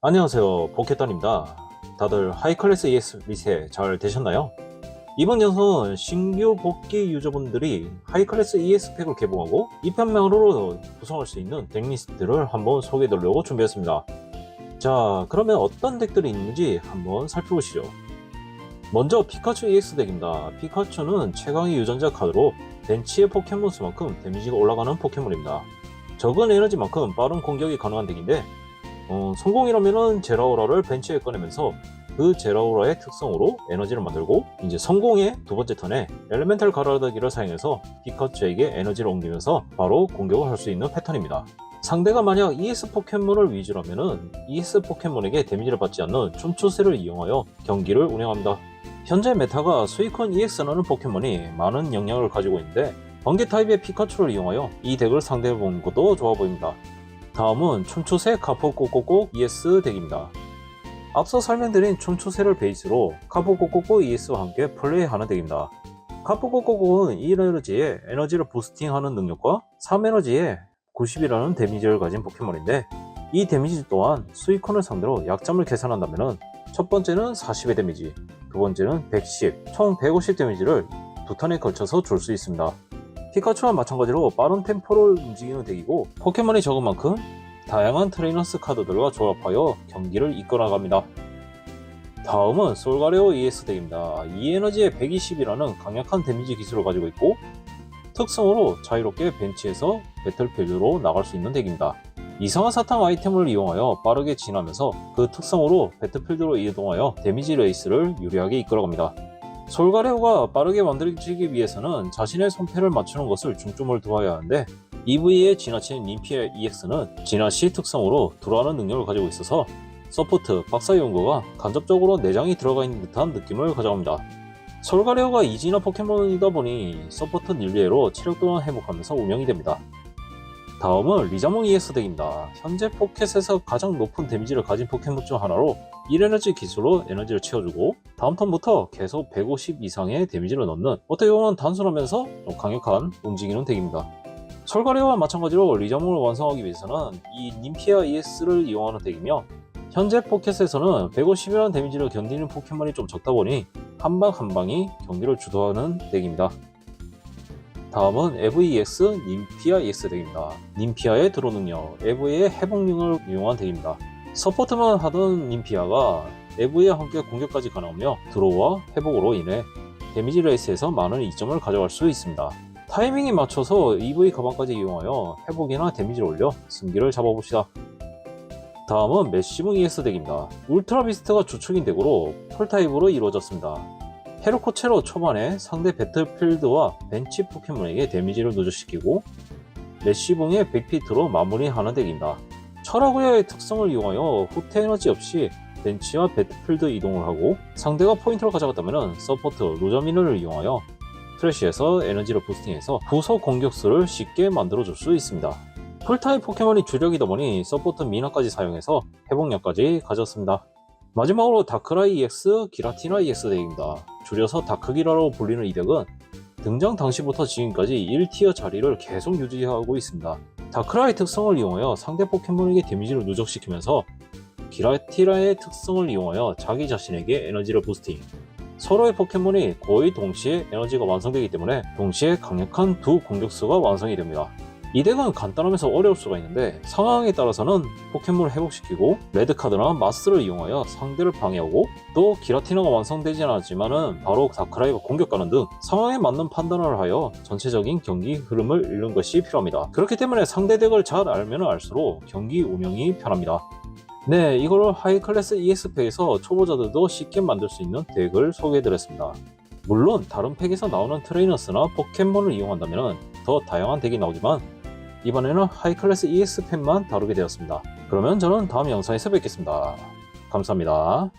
안녕하세요. 포켓단입니다. 다들 하이클래스 ES 리셋 잘 되셨나요? 이번 영상은 신규 복귀 유저분들이 하이클래스 ES 팩을 개봉하고 2편명으로 구성할 수 있는 덱리스트를 한번 소개해드리려고 준비했습니다. 자 그러면 어떤 덱들이 있는지 한번 살펴보시죠. 먼저 피카츄 EX 덱입니다. 피카츄는 최강의 유전자 카드로 벤치의 포켓몬 수만큼 데미지가 올라가는 포켓몬입니다. 적은 에너지만큼 빠른 공격이 가능한 덱인데 어, 성공이라면은 제라오라를 벤치에 꺼내면서 그 제라오라의 특성으로 에너지를 만들고 이제 성공의 두 번째 턴에 엘레멘탈 가라다기를 사용해서 피카츄에게 에너지를 옮기면서 바로 공격을 할 수 있는 패턴입니다. 상대가 만약 ES 포켓몬을 위주라면은 ES 포켓몬에게 데미지를 받지 않는 춤추세를 이용하여 경기를 운영합니다. 현재 메타가 스위컨 EX라는 포켓몬이 많은 영향을 가지고 있는데 번개 타입의 피카츄를 이용하여 이 덱을 상대해보는 것도 좋아 보입니다. 다음은 춤추세 카포꼬꼬꼬 ES 덱입니다. 앞서 설명드린 춤추세를 베이스로 카포꼬꼬꼬 ES와 함께 플레이하는 덱입니다. 카포꼬꼬꼬는 1에너지에 에너지를 부스팅하는 능력과 3에너지에 90이라는 데미지를 가진 포켓몬인데 이 데미지 또한 스위컨을 상대로 약점을 계산한다면 첫 번째는 40의 데미지, 두 번째는 110, 총 150 데미지를 두 턴에 걸쳐서 줄 수 있습니다. 피카츄와 마찬가지로 빠른 템포를 움직이는 덱이고 포켓몬이 적은 만큼 다양한 트레이너스 카드들과 조합하여 경기를 이끌어갑니다. 다음은 솔가레오 ES 덱입니다. 이 에너지의 120이라는 강력한 데미지 기술을 가지고 있고 특성으로 자유롭게 벤치에서 배틀필드로 나갈 수 있는 덱입니다. 이상한 사탕 아이템을 이용하여 빠르게 진화하면서 그 특성으로 배틀필드로 이동하여 데미지 레이스를 유리하게 이끌어갑니다. 솔가레오가 빠르게 만들어지기 위해서는 자신의 손패를 맞추는 것을 중점을 두어야 하는데 EV에 지나친 님피아 EX는 진화 시 특성으로 들어가는 능력을 가지고 있어서 서포트 박사 연구가 간접적으로 내장이 들어가 있는 듯한 느낌을 가져갑니다. 솔가레오가 이진화 포켓몬이다 보니 서포트 닐리에로 체력 또한 회복하면서 운영이 됩니다. 다음은 리자몽 EX 덱입니다. 현재 포켓에서 가장 높은 데미지를 가진 포켓몬 중 하나로 1에너지 기술로 에너지를 채워주고 다음 턴부터 계속 150 이상의 데미지를 넣는 어떻게 보면 단순하면서 좀 강력한 움직이는 덱입니다. 설가레와 마찬가지로 리자몽을 완성하기 위해서는 이 님피아 ES를 이용하는 덱이며 현재 포켓에서는 150이라는 데미지를 견디는 포켓몬이 좀 적다 보니 한 방한 방이 경기를 주도하는 덱입니다. 다음은 EVEX 님피아 EX 덱입니다. 님피아의 드로 능력, EV의 회복력을 이용한 덱입니다. 서포트만 하던 님피아가 EV와 함께 공격까지 가능하며 드로우와 회복으로 인해 데미지 레이스에서 많은 이점을 가져갈 수 있습니다. 타이밍에 맞춰서 EV 가방까지 이용하여 회복이나 데미지를 올려 승기를 잡아봅시다. 다음은 메시붕 ES 덱입니다. 울트라 비스트가 주축인 덱으로 풀타입으로 이루어졌습니다. 헤로코체로 초반에 상대 배틀필드와 벤치 포켓몬에게 데미지를 누적시키고 메시붕의 백피트로 마무리하는 덱입니다. 철화구야의 특성을 이용하여 후퇴 에너지 없이 벤치와 배틀필드 이동을 하고 상대가 포인트를 가져갔다면 서포트 로저미너를 이용하여 트래쉬에서 에너지를 부스팅해서 부서 공격수를 쉽게 만들어줄 수 있습니다. 풀타입 포켓몬이 주력이다 보니 서포트 미나까지 사용해서 회복력까지 가졌습니다. 마지막으로 다크라이 EX, 기라티나 EX 덱입니다. 줄여서 다크기라로 불리는 이 덱은 등장 당시부터 지금까지 1티어 자리를 계속 유지하고 있습니다. 다크라이 특성을 이용하여 상대 포켓몬에게 데미지를 누적시키면서 기라티라의 특성을 이용하여 자기 자신에게 에너지를 부스팅. 서로의 포켓몬이 거의 동시에 에너지가 완성되기 때문에 동시에 강력한 두 공격수가 완성이 됩니다. 이 덱은 간단하면서 어려울 수가 있는데 상황에 따라서는 포켓몬을 회복시키고 레드카드나 마스를 이용하여 상대를 방해하고 또 기라티나가 완성되지 않았지만은 바로 다크라이가 공격가는 등 상황에 맞는 판단을 하여 전체적인 경기 흐름을 읽는 것이 필요합니다. 그렇기 때문에 상대 덱을 잘 알면 알수록 경기 운영이 편합니다. 네, 이걸 하이클래스 ES팩에서 초보자들도 쉽게 만들 수 있는 덱을 소개해드렸습니다. 물론 다른 팩에서 나오는 트레이너스나 포켓몬을 이용한다면 더 다양한 덱이 나오지만 이번에는 하이클래스 ES 팩만 다루게 되었습니다. 그러면 저는 다음 영상에서 뵙겠습니다. 감사합니다.